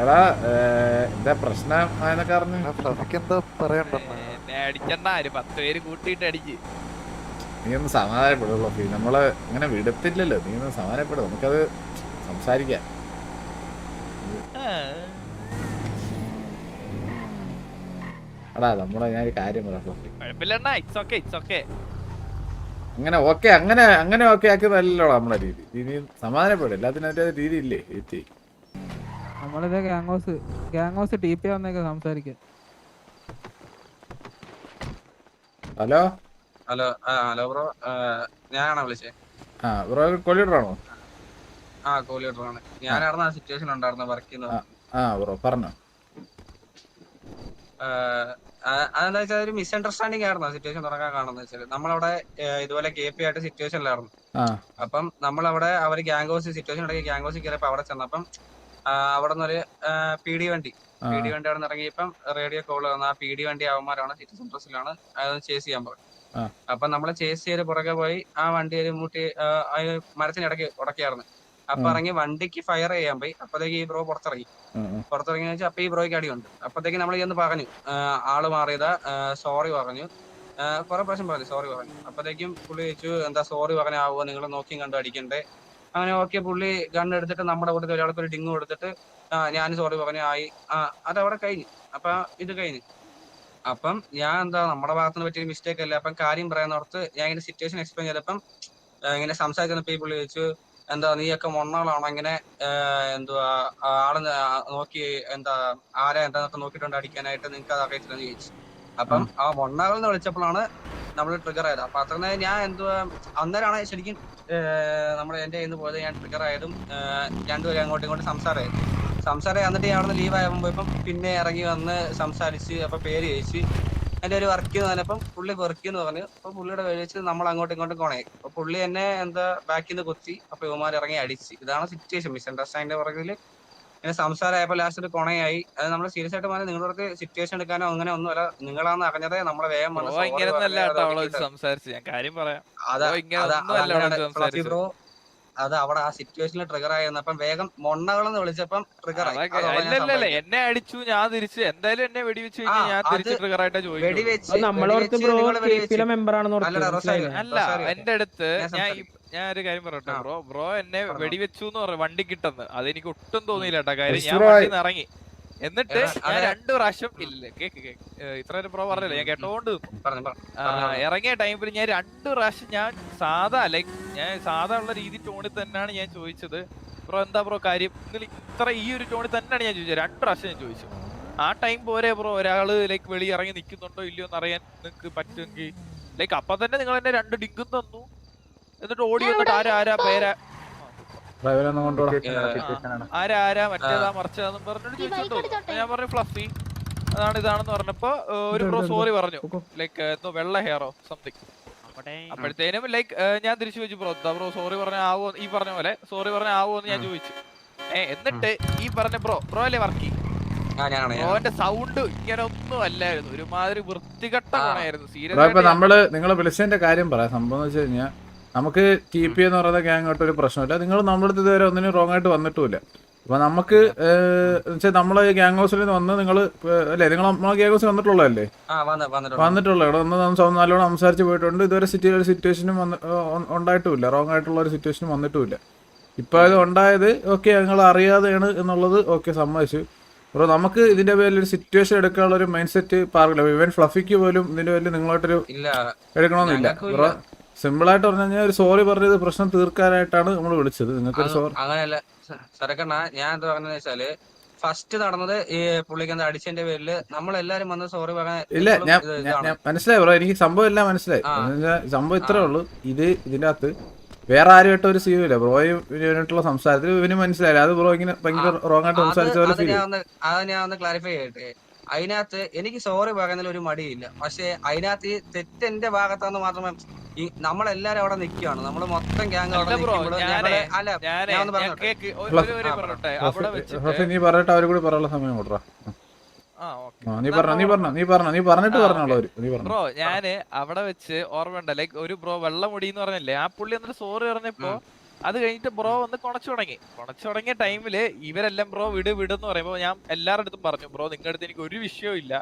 എടാ എന്താ പ്രശ്നം അറിഞ്ഞു ഫ്ലഫിക്ക് എന്താ പറയണ്ടെന്ന്? എന്നെ അടിച്ചണ്ട ഒരു പത്ത് പേര് കൂട്ടിയിട്ട് അടിച്ച്. നീ ഒന്ന് സമാധാനപ്പെടുള്ളൂ ഫീ. നമ്മൾ ഇങ്ങനെ വിടത്തില്ലല്ലോ. നീ ഒന്ന് സമാധാനപ്പെടും. നമുക്കത് സംസാരിക്കാം. അടാ നമ്മളെ ഞാൻ ഒരു കാര്യം പറയാം കുഴപ്പമില്ലണ്ണ ഇറ്റ്സ് ഓക്കെ ഇറ്റ്സ് ഓക്കെ അങ്ങനെ ഓക്കെ അങ്ങനെ അങ്ങനെ ഓക്കെ ആക്കിയതല്ലോ നമ്മളെ രീതി. നീ സമാധാനപ്പെടും. എല്ലാത്തിനും അതിന്റെ രീതി ഇല്ലേ ഏച്ചി നമ്മളിത് gang house gang house T P വന്നേക്ക് സംസാരിക്കാൻ ഹലോ? ഹലോ ആ ഹലോ ബ്രോ. ഞാനാണോ വിളിച്ചത് ആ ബ്രോ കൊള്ളിടറാണോ ആ കോ ലീഡറാണ് ഞാനായിരുന്നു ആ സിറ്റുവേഷൻ ഉണ്ടായിരുന്നു വർക്ക് ചെയ്യുന്നത് ആ ബ്രോ പറഞ്ഞോ. അതെന്താ വെച്ചാൽ ഒരു മിസ്അണ്ടർസ്റ്റാൻഡിംഗ് ആയിരുന്നു സിറ്റുവേഷൻ തുടങ്ങാൻ കാണുന്നത് വെച്ചാൽ നമ്മളവിടെ ഇതുപോലെ കെ പി ആയിട്ട് സിറ്റുവേഷനിലായിരുന്നു അപ്പം നമ്മളവിടെ അവർ ഗ്യാങ് ഹൗസ് സിറ്റുവേഷൻ ഇടയ്ക്ക് ഗ്യാങ് ഹൗസിൽ കയറിയപ്പോൾ അവിടെ ചെന്നപ്പം അവിടെ നിന്നൊരു പി ഡി വണ്ടി പി ഡി വണ്ടി അവിടെ നിന്ന് ഇറങ്ങിയപ്പം റേഡിയോ കോൾ വന്ന ആ പി ഡി വണ്ടി അവന്മാരാണ് സിറ്റി സെൻട്രസിലാണ് അതൊന്ന് ചേസ് ചെയ്യാൻ പോകുന്നത് അപ്പൊ നമ്മൾ ചേസ് ചെയ്ത് പുറകെ പോയി ആ വണ്ടി ഒരു മുട്ടി മരത്തിനിടയ്ക്ക് ഉടക്കിയായിരുന്നു. അപ്പൊ. ഇറങ്ങി വണ്ടിക്ക് ഫയർ ചെയ്യാൻ പോയി. അപ്പത്തേക്ക് ഈ ബ്രോ പുറത്തിറങ്ങി. പുറത്തിറങ്ങി വെച്ചാൽ അപ്പൊ ഈ ബ്രോയ്ക്ക് അടിയുണ്ട് അപ്പത്തേക്ക് നമ്മൾ ചെന്ന് പറഞ്ഞു. ആൾ മാറിയതാ. സോറി പറഞ്ഞു. കുറെ പ്രാവശ്യം പറഞ്ഞു സോറി പറഞ്ഞു. അപ്പത്തേക്കും പുള്ളി ചോദിച്ചു എന്താ സോറി പറഞ്ഞാവോ നിങ്ങൾ നോക്കിയും കണ്ടു അടിക്കണ്ടേ? അങ്ങനെ ഓക്കെ പുള്ളി ഗൺ എടുത്തിട്ട് നമ്മുടെ കൂട്ടത്തിൽ ഒരാൾക്ക് ഒരു ഡിങ് കൊടുത്തിട്ട് ഞാൻ സോറി പറഞ്ഞു ആയി. ആ അതവിടെ കഴിഞ്ഞു. അപ്പൊ ഇത് കഴിഞ്ഞു. അപ്പം ഞാൻ എന്താ നമ്മുടെ ഭാഗത്ത് നിന്ന് പറ്റിയ മിസ്റ്റേക്ക് അല്ലേ? അപ്പം കാര്യം പറയാൻ ഓർത്ത് ഞാൻ ഇങ്ങനെ സിറ്റുവേഷൻ എക്സ്പ്ലെയിൻ ചെയ്തപ്പം ഇങ്ങനെ സംസാരിക്കുന്നപ്പോ ഈ പുള്ളി ചോദിച്ചു എന്താ നീയൊക്കെ മൊണ്ണകളാണോ ഇങ്ങനെ ആ, എന്തുവാ ആൾ നോക്കി എന്താ ആരെ എന്താന്നൊക്കെ നോക്കിയിട്ടുണ്ട് അടിക്കാനായിട്ട് നിങ്ങൾക്ക് അത് അറിയത്തില്ലെന്ന് ചോദിച്ചു. അപ്പം ആ മൊണ്ണകൾ എന്ന് വിളിച്ചപ്പോഴാണ് നമ്മൾ ട്രിഗർ ആയത്. അപ്പൊ അത്ര ഞാൻ എന്തുവാ അന്നേരമാണ് ശരിക്കും നമ്മുടെ എന്റെ കയ്യിൽ നിന്ന് പോയത് ഞാൻ ട്രിഗർ ആയതും രണ്ടുപേരും അങ്ങോട്ടും ഇങ്ങോട്ടും സംസാരമായത് സംസാരം എന്നിട്ട് ഞാൻ അവിടെ ലീവ് ആയപ്പോ ഇപ്പം പിന്നെ ഇറങ്ങി വന്ന് സംസാരിച്ച് അപ്പൊ പേര് ചോദിച്ച് എന്റെ ഒരു വർക്ക് എന്ന് പറഞ്ഞപ്പം പുള്ളി വർക്ക് എന്ന് പറഞ്ഞു. അപ്പൊ പുള്ളിയുടെ വെച്ച് നമ്മൾ അങ്ങോട്ടും ഇങ്ങോട്ടും കൊണയായി. അപ്പൊ പുള്ളി എന്നെ എന്താ ബാക്കിൽ നിന്ന് കുത്തി. അപ്പൊ യുവമാർ ഇറങ്ങി അടിച്ച്. ഇതാണ് സിറ്റുവേഷൻ മിസ് അണ്ടർസ്റ്റാൻഡിന്റെ പുറകിൽ ഇങ്ങനെ സംസാരമായപ്പോൾ ലാസ്റ്റ് ഒരു കൊണയായി. അത് നമ്മൾ സീരിയസ് ആയിട്ട് പറഞ്ഞാൽ നിങ്ങളുടെ അടുത്ത് സിറ്റുവേഷൻ എടുക്കാനോ അങ്ങനെ ഒന്നും അല്ല നിങ്ങളാന്ന് അറിഞ്ഞതേ നമ്മളെ വേഗം ബ്രോ അത് അവിടെ ആ സിറ്റുവേഷനിൽ ട്രിഗർ ആയിരുന്നപ്പം വേഗം മൊണ്ണകളെന്ന് വിളിച്ചപ്പം ട്രിഗർ ആയി. എന്നെ അടിച്ചു ഞാൻ തിരിച്ച്. എന്തായാലും എന്നെ വെടിവെച്ച് ഞാൻ തിരിച്ച് ട്രിഗർ ആയിട്ടാ ചോദിക്കും അല്ല എന്റെ അടുത്ത് ഞാൻ ഞാൻ ഒരു കാര്യം പറയട്ടെ. ബ്രോ ബ്രോ എന്നെ പറഞ്ഞോ. വെടിവെച്ചു എന്ന് പറഞ്ഞു വണ്ടി കിട്ടുന്നത് അതെനിക്ക് ഒട്ടും തോന്നിയില്ല കേട്ടോ കാര്യം ഞാൻ വിശ്വരായി. ഇറങ്ങി. എന്നിട്ട് രണ്ട് പ്രാവശ്യം ഇല്ല കേക്ക് കേക്ക്. ഇത്ര ഒരു പ്രോ പറഞ്ഞില്ല? ഞാൻ കേട്ടോണ്ട് ഇറങ്ങിയ ടൈമിൽ ഞാൻ രണ്ട് പ്രാവശ്യം ഞാൻ സാധാ ലൈക്ക് ഞാൻ സാധാ ഉള്ള രീതി ടോണിൽ തന്നെയാണ് ഞാൻ ചോദിച്ചത്. ബ്രോ എന്താ ബ്രോ കാര്യം? ഇത്ര ഈ ഒരു ടോണിൽ തന്നെയാണ് ഞാൻ ചോദിച്ചത്. രണ്ട് പ്രാവശ്യം ഞാൻ ചോദിച്ചു. ആ ടൈം പോരെ ബ്രോ? ഒരാൾ ലൈക്ക് വെളി ഇറങ്ങി നിൽക്കുന്നുണ്ടോ ഇല്ലയോ എന്ന് അറിയാൻ നിങ്ങൾക്ക് പറ്റുമെങ്കിൽ. ലൈക്ക് അപ്പൊ തന്നെ നിങ്ങൾ എന്നെ രണ്ട് ഡിങ്കും തന്നു. എന്നിട്ട് ഓടി വന്നിട്ട് ആരാ ആരാ പേരാ? ആരാ ആരാ മറ്റേതാ മറിച്ചതാന്നും പറഞ്ഞിട്ട് ചോദിച്ചോണ്ടോ ഞാൻ പറഞ്ഞു ഫ്ലഫി. അതാണ് ഇതാണെന്ന് പറഞ്ഞപ്പോ ഒരു ബ്രോ സോറി പറഞ്ഞു. ലൈക്ക് എന്തോ വെള്ള ഹെയറോ സംതിങ് അപ്പോഴത്തേനും ലൈക്ക് ഞാൻ തിരിച്ചു ചോദിച്ചു ബ്രോ എന്താ ബ്രോ സോറി പറഞ്ഞ ആവോ ഈ പറഞ്ഞ പോലെ സോറി പറഞ്ഞ ആവോ എന്ന് ഞാൻ ചോദിച്ചു. ഏ എന്നിട്ട് ഈ പറഞ്ഞ ബ്രോ ബ്രോ അല്ലേ വർക്ക്? ബ്രോന്റെ സൗണ്ട് ഇങ്ങനെ ഒന്നും അല്ലായിരുന്നു. ഒരുമാതിരി വൃത്തികെട്ട. ഗുണമായിരുന്നു. സീരിയസ് നമ്മൾ നിങ്ങളെ വിളിച്ചതിന്റെ കാര്യം പറയാം. സംഭവം എന്ന് വെച്ച് കഴിഞ്ഞാൽ നമുക്ക് ടി പി എന്ന് പറയുന്ന ഗ്യാങ് ആയിട്ട് ഒരു പ്രശ്നമില്ല. നിങ്ങൾ നമ്മുടെ അടുത്ത് ഇതുവരെ ഒന്നിനും റോങ് ആയിട്ട് വന്നിട്ടുമില്ല. അപ്പൊ നമുക്ക് വെച്ചാൽ നമ്മളെ ഗ്യാങ് ഹൗസിൽ നിന്ന് വന്ന് നിങ്ങൾ അല്ലേ? നിങ്ങൾ നമ്മളെ ഗ്യാങ് ഹൗസിൽ വന്നിട്ടുള്ളതല്ലേ? വന്നിട്ടുള്ള ഇവിടെ നല്ലോണം സംസാരിച്ച് പോയിട്ടുണ്ട്. ഇതുവരെ സിറ്റിയിൽ ഒരു സിറ്റുവേഷനും വന്ന് ഉണ്ടായിട്ടുമില്ല റോങ് ആയിട്ടുള്ള ഒരു സിറ്റുവേഷനും വന്നിട്ടുമില്ല. ഇപ്പൊ അത് ഉണ്ടായത് ഓക്കെ നിങ്ങൾ അറിയാതെയാണ് എന്നുള്ളത് ഓക്കെ സമ്മതിച്ചു. ബ്രോ നമുക്ക് ഇതിന്റെ പേരിൽ ഒരു സിറ്റുവേഷൻ എടുക്കാനുള്ള ഒരു മൈൻഡ് സെറ്റ് പാർക്കില്ല ഇവൻ ഫ്ലഫിക്ക് പോലും ഇതിന്റെ പേരിൽ നിങ്ങളായിട്ടൊരു എടുക്കണമെന്നില്ല ആയിട്ട് പറഞ്ഞു കഴിഞ്ഞാൽ ഒരു സോറി പറഞ്ഞത് പ്രശ്നം തീർക്കാനായിട്ടാണ് നമ്മൾ വിളിച്ചത്. നിങ്ങൾക്ക് സോറി അങ്ങനെയല്ല. സരക്കണ്ണ ഞാൻ എന്താ പറഞ്ഞതെന്ന് വെച്ചാൽ ഫസ്റ്റ് നടന്നത് ഈ പുള്ളിക്ക് എന്താ അടിച്ചതിന്റെ പേരിൽ നമ്മളെല്ലാരും വന്ന് സോറി പറയാൻ ഇല്ല ഞാൻ മനസ്സിലായി ബ്രോ. എനിക്ക് സംഭവം എല്ലാം മനസ്സിലായി. സംഭവം ഇത്രേ ഉള്ളൂ. ഇത് ഇതിന്റെ അകത്ത് വേറെ ആരുമായിട്ട് ഒരു സീനും ഇല്ല. ബ്രോയും ഇവനായിട്ടുള്ള സംസാരത്തിൽ ഇവന് മനസ്സിലായില്ല. അത് ബ്രോ ഇങ്ങനെ ഭയങ്കര റോങ് ആയിട്ട് സംസാരിച്ച പോലെ ഫീൽ അത് ഞാൻ ഒന്ന് ക്ലാരിഫൈ ചെയ്യട്ടെ. അതിനകത്ത് എനിക്ക് സോറി പറയുന്നതിൽ ഒരു മടിയില്ല. പക്ഷെ അതിനകത്ത് ഈ തെറ്റ് എന്റെ ഭാഗത്താന്ന് മാത്രമേ ഈ നമ്മളെല്ലാരും അവിടെ നിൽക്കുകയാണ് നമ്മൾ മൊത്തം ഗ്യാങ് അവിടെ നീ പറഞ്ഞിട്ട് അവർ കൂടി പറയാനുള്ള സമയം കൊടുറാ ആ ഓക്കെ. നീ പറഞ്ഞ നീ പറഞ്ഞ നീ പറഞ്ഞ നീ പറഞ്ഞിട്ട് പറഞ്ഞോളൂ നീ പറഞ്ഞു. ബ്രോ ഞാൻ അവിടെ വെച്ച് ഓർമ്മയുണ്ട്? ലൈക് ഒരു ബ്രോ വെള്ളം മുടി എന്ന് പറഞ്ഞല്ലേ? ആ പുള്ളി എന്നിട്ട് സോറി പറഞ്ഞപ്പോ അത് കഴിഞ്ഞിട്ട് ബ്രോ വന്ന് കൊണച്ചു തുടങ്ങി. കൊണച്ചു തുടങ്ങിയ ടൈമിൽ ഇവരെല്ലാം ബ്രോ വിട് വിടുന്ന് പറയുമ്പോ ഞാൻ എല്ലാവരുടെ അടുത്തും പറഞ്ഞു ബ്രോ നിങ്ങളുടെ അടുത്ത് എനിക്ക് ഒരു വിഷയവും ഇല്ല.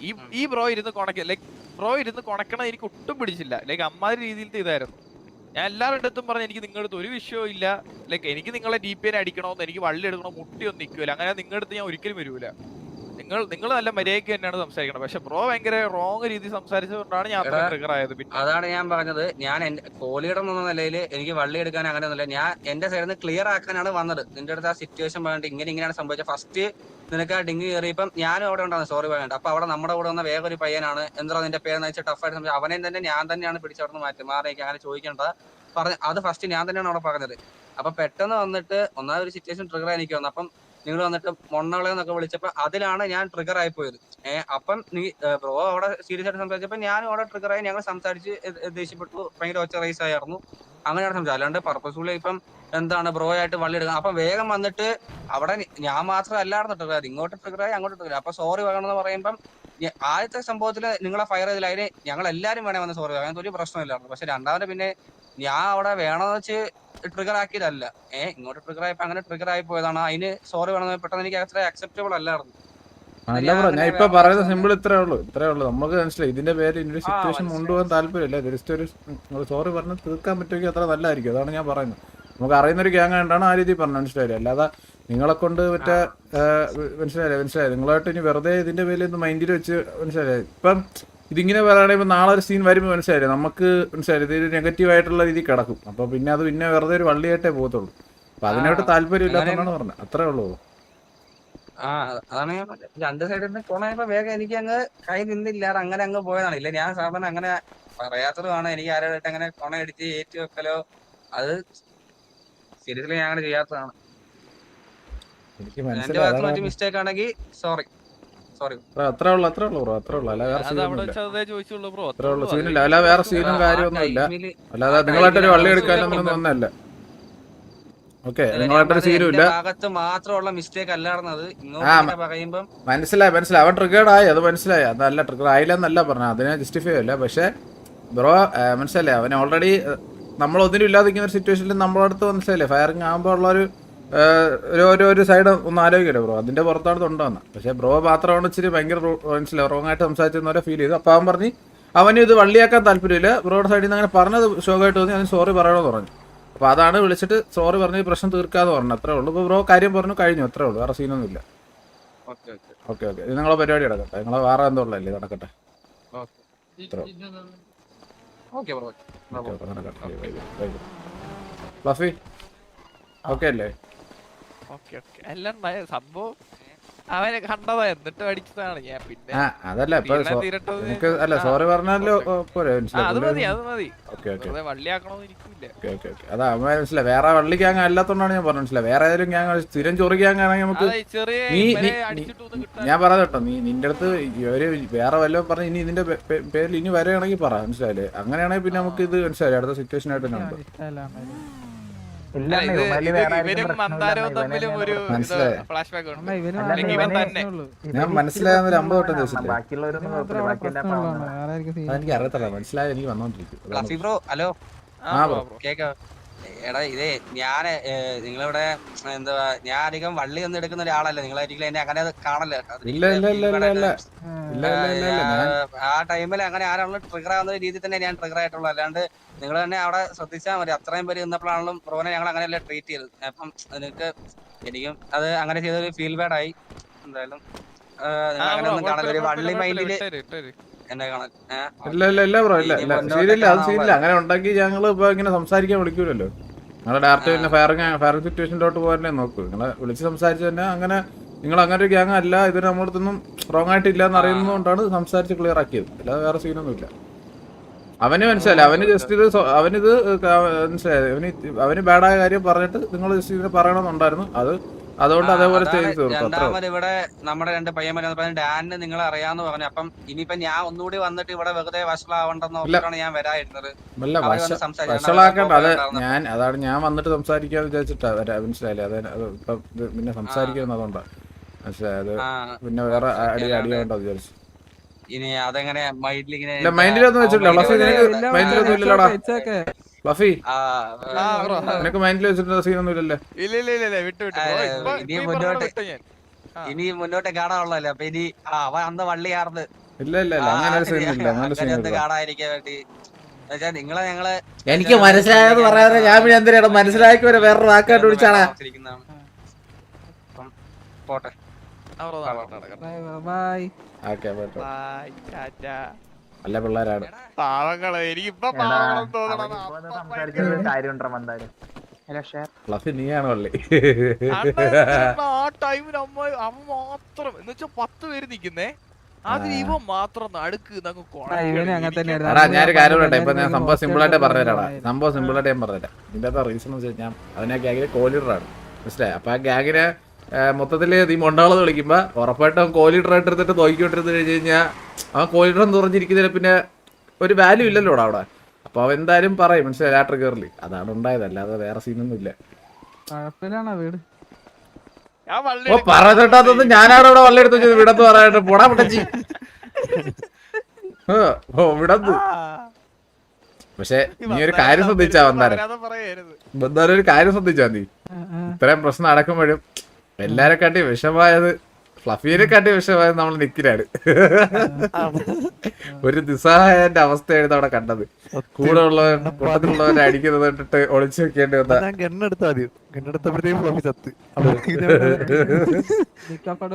ഈ ഈ ബ്രോ ഇരുന്ന് കൊണക്ക ലൈക്ക് ബ്രോ ഇരുന്ന് കൊണക്കണ എനിക്ക് ഒട്ടും പിടിച്ചില്ല. ലൈക്ക് അമ്മാതിരി രീതിയിലത്തെ ഇതായിരുന്നു. ഞാൻ എല്ലാവരുടെ അടുത്തും പറഞ്ഞു എനിക്ക് നിങ്ങളുടെ അടുത്ത് ഒരു വിഷയവും ഇല്ല. ലൈക്ക് എനിക്ക് നിങ്ങളെ ഡി പി എൻ അടിക്കണമെന്ന് എനിക്ക് വള്ളി എടുക്കണോ മുട്ടിയൊന്നും നിൽക്കില്ല അങ്ങനെ നിങ്ങളുടെ അടുത്ത് ഞാൻ ഒരിക്കലും വരൂല. നിങ്ങൾ നിങ്ങൾ നല്ല മര്യാദയ്ക്ക് തന്നെയാണ് സംസാരിക്കണം പക്ഷെ ബ്രോ ഭയങ്കര റോങ് രീതി സംസാരിച്ചതുകൊണ്ടാണ് ഞാൻ ട്രിഗർ ആയത്. പിന്നെ അതാണ് ഞാൻ പറഞ്ഞത്. ഞാൻ എന്റെ കോഹ്ലിയുടെ എന്ന നിലയിൽ എനിക്ക് വള്ളി എടുക്കാൻ അങ്ങനെ ഒന്നുമില്ല. ഞാൻ എന്റെ സൈഡിൽ നിന്ന് ക്ലിയർ ആക്കാനാണ് വന്നത്. നിന്റെ അടുത്ത് ആ സിറ്റുവേഷൻ പറഞ്ഞിട്ട് ഇങ്ങനെ ഇങ്ങനെയാണ് സംഭവിച്ചത്. ഫസ്റ്റ് നിനക്ക് ആ ഡിങ് കയറിയപ്പം ഞാനും അവിടെ ഉണ്ടായിരുന്നു. സോറി പറയണ്ട. അപ്പൊ അവിടെ നമ്മുടെ കൂടെ വന്ന വേറെ ഒരു പയ്യനാണ്. എന്താ നിന്റെ പേരെന്ന് വെച്ചാൽ ടഫായിട്ട് സംസാരിച്ചു അവനെ തന്നെ ഞാൻ തന്നെയാണ് പിടിച്ചവിടുന്ന് മാറ്റി. മാറിയേക്ക് അങ്ങനെ ചോദിക്കേണ്ട. പറഞ്ഞ അത് ഫസ്റ്റ് ഞാൻ തന്നെയാണ് അവിടെ പറഞ്ഞത്. അപ്പൊ പെട്ടെന്ന് വന്നിട്ട് ഒന്നാമത് ഒരു സിറ്റുവേഷൻ ട്രിഗർ ആയി എനിക്ക് വന്നു. അപ്പം നിങ്ങൾ വന്നിട്ട് മൊണ്ണകളെ എന്നൊക്കെ വിളിച്ചപ്പോൾ അതിലാണ് ഞാൻ ട്രിഗർ ആയി പോയത്. ഏഹ് അപ്പം നീ ബ്രോ അവിടെ സീരിയസ് ആയിട്ട് സംസാരിച്ചപ്പോൾ ഞാനും അവിടെ ട്രിഗർ ആയി ഞങ്ങൾ സംസാരിച്ച് ദേഷ്യപ്പെട്ടു. ഭയങ്കര ഒച്ച റൈസ് ആയിരുന്നു. അങ്ങനെയാണ് സംസാരിച്ചത്. അല്ലാണ്ട് പർപ്പസ്ഫുള്ളി ഇപ്പം എന്താണ് ബ്രോ ആയിട്ട് വള്ളി എടുക്കുക അപ്പൊ വേഗം വന്നിട്ട് അവിടെ ഞാൻ മാത്രം അല്ലായിരുന്നു ട്രിഗർ ആയത് ഇങ്ങോട്ട് ട്രിഗർ ആയി അങ്ങോട്ട് ട്രിഗർ അപ്പൊ സോറി പറയണമെന്ന് പറയുമ്പം ആദ്യത്തെ സംഭവത്തിൽ നിങ്ങളെ ഫയർ ചെയ്തില്ല അതിന് ഞങ്ങൾ എല്ലാവരും വേണേ വന്ന് സോറി പറയാൻ ഒരു പ്രശ്നമില്ലായിരുന്നു. പക്ഷെ രണ്ടാമത് പിന്നെ ഞാൻ അവിടെ വേണമെന്ന് വെച്ച് ട്രിഗർ ആക്കിയതല്ല. ഏഹ് ഇങ്ങോട്ട് ട്രിഗർ ആയപ്പോ അങ്ങനെ ട്രിഗർ ആയി പോയതാണ്. അതിന് സോറി വേണമെന്ന് പെട്ടെന്ന് എനിക്ക് അത്ര അക്സെപ്റ്റബിൾ അല്ലായിരുന്നു. അല്ല ബ്രോ ഞാൻ ഇപ്പൊ പറയുന്ന സിമ്പിൾ ഇത്രേ ഉള്ളൂ ഇത്രേ ഉള്ളൂ. നമുക്ക് മനസ്സിലായി. ഇതിന്റെ പേര് ഇതിന്റെ സിറ്റുവേഷൻ. കൊണ്ടുപോകാൻ താല്പര്യമില്ല ജസ്റ്റ് ഒരു സോറി പറഞ്ഞ് തീർക്കാൻ പറ്റുമെങ്കിൽ അത്ര നല്ലതായിരിക്കും. അതാണ് ഞാൻ പറയുന്നത്. നമുക്ക് അറിയുന്ന ഒരു ഗ്യാങ് ആയിട്ടാണ് ആ രീതിയിൽ പറഞ്ഞത്. മനസ്സിലായില്ലേ? അല്ലാതെ നിങ്ങളെ കൊണ്ട് മറ്റേ മനസ്സിലായില്ലേ? മനസ്സിലായി നിങ്ങളായിട്ട് ഇനി വെറുതെ ഇതിന്റെ പേരിൽ ഒന്ന് മൈൻഡിൽ വെച്ച് മനസ്സിലായില്ലേ? ഇപ്പം ഇതിങ്ങനെ പറയുകയാണെങ്കിൽ ഇപ്പോൾ നാളെ ഒരു സീൻ വരുമ്പോൾ മനസ്സിലായില്ലേ? നമുക്ക് മനസ്സിലായില്ലേ? ഇതൊരു നെഗറ്റീവായിട്ടുള്ള രീതി കിടക്കും. അപ്പോൾ പിന്നെ അത് പിന്നെ വെറുതെ ഒരു വള്ളിയായിട്ടേ പോകത്തുള്ളൂ. അപ്പൊ അതിനോട്ട് താല്പര്യം ഇല്ലാത്തതാണ് പറഞ്ഞത്. അത്രേ ഉള്ളൂ. ആ അതാണ് ഞാൻ രണ്ട് സൈഡിൽ നിന്ന് കൊണയപ്പോ വേഗം എനിക്ക് അങ്ങ് കൈ നിന്നില്ല. അങ്ങനെ അങ്ങ് പോയതാണ്. ഇല്ല ഞാൻ സാധാരണ അങ്ങനെ പറയാത്തതുമാണ് എനിക്ക് ആരോടായിട്ട് അങ്ങനെ കൊണ അടിച്ച് ഏറ്റു വെക്കലോ. അത് സീരിയസ്ലി ഞാൻ അങ്ങനെ ചെയ്യാത്തതാണ്. എന്റെ ഭാഗത്ത് മറ്റു മിസ്റ്റേക്ക് ആണെങ്കിൽ സോറി സോറി അത്ര- അത്രേ ഉള്ളൂ അത്രേ ഉള്ളൂ ബ്രോ അത്രേ ഉള്ളൂ. അല്ല വേറെ ബ്രോ അത്രേ ഉള്ളൂ സീനില്ല അല്ല വേറെ സീനും കാര്യമൊന്നുമില്ല അല്ലാതെ നിങ്ങളായിട്ടൊരു വള്ളി ടൈമിൽ എടുക്കാനൊന്നും ഒന്നല്ല. ഓക്കെ നിങ്ങളായിട്ടൊരു സീനും ഇല്ല. ഭാഗത്ത് മാത്രമുള്ള മിസ്റ്റേക്ക് അല്ലായിരുന്നത് ആ, ഇങ്ങോട്ട് ഇങ്ങനെ പറയുമ്പം മനസ്സിലായി മനസ്സിലായി. അവൻ ട്രിഗേർഡ് ആയി അത് മനസ്സിലായി. അതല്ല ട്രിഗർ ആയില്ലെന്നല്ല പറഞ്ഞത്. അതിനെ ജസ്റ്റിഫൈ അല്ല പക്ഷെ ബ്രോ മനസ്സിലായി അവൻ ഓൾറെഡി നമ്മൾ ഒന്നിനും ഇല്ലാതിരിക്കുന്ന ഒരു സിറ്റുവേഷനിൽ നമ്മളടുത്ത് മനസ്സിലായില്ലേ? ഫയറിങ് ആകുമ്പോൾ ഉള്ള ഒരു ഒരു സൈഡ് ഒന്ന് ആലോചിക്കട്ടെ ബ്രോ അതിന്റെ പുറത്താണ് തൊണ്ടെന്ന് പക്ഷെ ബ്രോ മാത്രമാണ് ഇച്ചിരി ഭയങ്കര മനസ്സിലായി? റോങ് ആയിട്ട് സംസാരിച്ചെന്നവരെ ഫീൽ ചെയ്തു. അപ്പം അവൻ പറഞ്ഞ് അവന് ഇത് വള്ളിയാക്കാൻ താല്പര്യമില്ല. ബ്രോയുടെ സൈഡിൽ നിന്ന് അങ്ങനെ പറഞ്ഞത് ഷോക്കായിട്ട് തോന്നി. അതിന് സോറി പറയണമെന്ന് പറഞ്ഞു. അപ്പൊ അതാണ് വിളിച്ചിട്ട് സോറി പറഞ്ഞ് ഈ പ്രശ്നം തീർക്കാന്ന് പറഞ്ഞു അത്രേ ഉള്ളൂ. ഇപ്പൊ ബ്രോ കാര്യം പറഞ്ഞു കഴിഞ്ഞു. അത്രേ ഉള്ളൂ. വേറെ സീനൊന്നും ഇല്ല ഓക്കെ ഓക്കെ. Okay okay. ഇത് നിങ്ങളെ പരിപാടി നടക്കട്ടെ. നിങ്ങളെ വേറെ എന്തോ ഉള്ളല്ലേ നടക്കട്ടെ. ഫ്ലഫി? ഓക്കെ അല്ലേ? Okay okay. എല്ലാം നയ- സംഭവം? അവനെ കണ്ടതാ എന്നിട്ട് അടിച്ചതാണ് ഞാൻ. പിന്നെ അതല്ല അല്ല സോറി പറഞ്ഞാലോ പോരെ അത് മതി അത് മതി. വള്ളിയാക്കണമെന്ന് എനിക്കില്ല. അതാ മനസ്സിലായി. വേറെ വള്ളി ഗ്യാങ് അല്ലാത്തോണ്ടാണ് ഞാൻ പറഞ്ഞത് മനസ്സിലായി. വേറെ ഏതെങ്കിലും ഗ്യാങ് സ്ഥിരം ചൊറി ഗ്യാങ് ആണെങ്കിൽ നമുക്ക് ഞാൻ പറയാം കേട്ടോ നീ നിന്റെ അടുത്ത് ഒരു വേറെ വല്ലതും പറഞ്ഞ് ഇനി ഇതിന്റെ പേരിൽ ഇനി വരികയാണെങ്കിൽ പറ മനസ്സിലായില്ലേ? അങ്ങനെയാണെങ്കിൽ പിന്നെ നമുക്ക് ഇത് മനസ്സിലായി അടുത്ത സിറ്റുവേഷൻ ആയിട്ട് തന്നെ മന്ദാരവും തമ്മിലും ഒരു ഞാൻ അമ്പത് വട്ടം ദിവസം അതെനിക്ക് അറിയത്തില്ല. മനസ്സിലായ എനിക്ക് വന്നോണ്ടിരിക്കും. Bro hello. ആ, എടാ ഇതേ ഞാൻ നിങ്ങളിവിടെ എന്താ ഞാൻ അധികം വള്ളി ഒന്നും എടുക്കുന്ന ഒരാളല്ല. നിങ്ങളായിരിക്കും എന്നെ അങ്ങനെ കാണല്ല അത് ഇല്ല ഇല്ല ഇല്ല ഇല്ല ഇല്ല. ആ, ടൈമിൽ അങ്ങനെ ആരാണല്ലോ ട്രിഗർ ആവുന്ന രീതിയിൽ തന്നെ ഞാൻ ട്രിഗർ ആയിട്ടുള്ളൂ. അല്ലാണ്ട് നിങ്ങൾ തന്നെ അവിടെ ശ്രദ്ധിച്ചാൽ മതി. അത്രയും പേര് നിന്നപ്പോഴാണെങ്കിലും പ്രോനെ ഞങ്ങൾ അങ്ങനെയല്ല ട്രീറ്റ് ചെയ്തത് അപ്പം നിങ്ങൾക്ക് എനിക്കും അത് അങ്ങനെ ചെയ്തൊരു ഫീൽ ബാഡ് ആയി. എന്തായാലും നിങ്ങൾ അങ്ങനെ ഒന്നും കാണാൻ ഒരു വള്ളി മൈൻഡിൽ ഇല്ല ഇല്ല ഇല്ല ബ്രോ ഇല്ല സീരിയല്ല അത് കാണാൻ അങ്ങനെ ഉണ്ടാക്കി ഞങ്ങൾ ഇപ്പൊ ഇങ്ങനെ സംസാരിക്കാൻ വിളിക്കൂലല്ലോ. നിങ്ങളെ ഡയറക്റ്റ് പിന്നെ ഫയറിങ് ഫയറിംഗ് സിറ്റുവേഷനിലോട്ട് പോകാനേ നോക്കൂ. നിങ്ങളെ വിളിച്ച് സംസാരിച്ച് തന്നെ അങ്ങനെ നിങ്ങൾ അങ്ങനെ ഒരു ഗ്യാങ് അല്ല ഇത് നമ്മുടെ അടുത്തൊന്നും റോങ് ആയിട്ട് ഇല്ലാന്ന് അറിയുന്നതുകൊണ്ടാണ് സംസാരിച്ച് ക്ലിയർ ആക്കിയത്. അല്ലാതെ വേറെ സീനൊന്നും ഇല്ല. അവന് മനസ്സിലായി അവന് ജസ്റ്റ് ഇത് അവനിത് മനസ്സിലായത് മനസ്സിലായി അവന് അവന് ബാഡായ കാര്യം പറഞ്ഞിട്ട് നിങ്ങൾ ജസ്റ്റ് ഇതിനെ പറയണമെന്നുണ്ടായിരുന്നു. അത് അതുകൊണ്ട് അതേപോലെ ചെയ്തു രണ്ടാമത് ഇവിടെ നമ്മുടെ രണ്ട് പയ്യന്മാരെ പറഞ്ഞു ഡാനിന് നിങ്ങളെ അറിയാന്ന് പറഞ്ഞു അപ്പം ഇനിയിപ്പൊ ഞാൻ ഒന്നുകൂടി വന്നിട്ട് ഇവിടെ വെറുതെ വഷളാവണ്ടെന്ന് ഞാൻ സംസാരിച്ചു. വഷളാക്കണ്ട അത് ഞാൻ അതാണ് ഞാൻ വന്നിട്ട് സംസാരിക്കാന്ന് വിചാരിച്ചിട്ടാ വരാ- മനസ്സിലായില്ലേ അത് അത് ഇപ്പം പിന്നെ സംസാരിക്കുന്നത് അതുകൊണ്ടാ മനസ്സിലായത് അത് പിന്നെ വേറെ അടി ഓക്കേ, അടി കണ്ടോ വേണ്ട വിചാരിച്ചു ഇനി അതെങ്ങനെ മൈൻഡിൽ ഇങ്ങനെ മൈൻഡിലൊന്നും വെച്ചിട്ടില്ല മൈൻഡിലൊന്നും it's bro. നിനക്ക് മൈൻഡിൽ വെച്ചിട്ട് സീനൊന്നുമില്ലല്ലേ? ഇല്ല ഇല്ല ഇല്ല ഇല്ല വിട്ടു. ഇനി മുന്നോട്ട്. ഇനി മുന്നോട്ട് കാണാനുള്ളല്ലേ അപ്പൊ ഇനി ആ അവൻ അന്ന് വള്ളിയാർന്ന് ഇല്ല ഇല്ല ഇല്ല. അങ്ങനെ ഒരു സീനില്ല കാണാതിരിക്കാൻ വേണ്ടി. നിങ്ങളെ ഞങ്ങൾ എനിക്ക് മനസ്സിലായെന്ന് പറയാതെ ഞാൻ പിന്നെ എന്തിനാണ് മനസ്സിലാക്കി വരെ വേറെ വാക്കായിട്ട് വിളിച്ചാണ്. പോട്ടെ. Bye. Bye okay bye bye Tata. നല്ല പിള്ളേരാണ്. പാവങ്ങളെ എനിക്കിപ്പോ പാവങ്ങളും തോന്നണം. നീയാണ് പള്ളി ആ ടൈമിൽ അമ്മ അമ്മ മാത്രം. എന്ന് വെച്ചാ പത്ത് പേര് നിക്കുന്നേ. ഇവൻ മാത്രം ഞാനൊരു കാര്യം പറയട്ടെ. ഇപ്പൊ ഞാൻ സംഭവം സിമ്പിൾ ആയിട്ട് പറഞ്ഞുതരാടാ. സംഭവം സിമ്പിൾ ആയിട്ട് ഞാൻ പറഞ്ഞുതരാം. ഇതിന്റെ റീസൺ എന്ന് വെച്ചാൽ ഞാൻ അതിനെ ഗ്യാങ്ങിലെ കോലിഡറാണ് മനസ്സിലായി? അപ്പൊ ആ ഗ്യാങ്ങിനെ മൊത്തത്തിൽ ഈ മൊണ്ടാളത് വിളിക്കുമ്പോ ഉറപ്പായിട്ടും അവൻ ആയിട്ട് എടുത്തിട്ട് നോക്കിക്കൊണ്ടിരുന്ന് കഴിഞ്ഞ് കഴിഞ്ഞാൽ അവൻ കോലീഡർ തുറഞ്ഞിരിക്കുന്നതിൽ പിന്നെ ഒരു വാല്യൂ ഇല്ലല്ലോ അവിടെ അപ്പൊ അവൻ എന്തായാലും പറയും മനസ്സിലായി? ആ ട്രിഗറിൽ അതാണ് ഉണ്ടായത്. അല്ലാതെ വേറെ സീനൊന്നും ഇല്ല. കുഴപ്പമില്ലാണോ ഞാൻ വള്ളി ഓ ഞാനാണ് ഇവിടെ വള്ളി എടുത്ത് വിടത്ത് വിടന്ന് പറയാനായിട്ട് പോടാ പൊട്ടച്ചി ഓ, വിടത്ത് പക്ഷെ നീ ഒരു കാര്യം ശ്രദ്ധിച്ചാ വന്നാരം പറയാതെ പറയരുത്. എന്തായാലും ഒരു കാര്യം ശ്രദ്ധിച്ചാ നീ. ഇത്രയും പ്രശ്നം നടക്കുമ്പോഴും എല്ലാരെ കാട്ടി വിഷമായത് ഫ്ലഫീനെ കാട്ടി വിഷമായത് നമ്മൾ നിക്കിലാണ് ഒരു നിസ്സഹായന്റെ അവസ്ഥയായിരുന്നു അവിടെ കണ്ടത്. കൂടെ ഉള്ളവർ കൂട്ടത്തിലുള്ളവരെ അടിക്കുന്നത് കണ്ടിട്ട് ഒളിച്ചു വെക്കേണ്ടി വന്ന ഗണ്ണെടുത്തപ്പോഴത്തേക്കും ചത്ത്. നിക്കപ്പട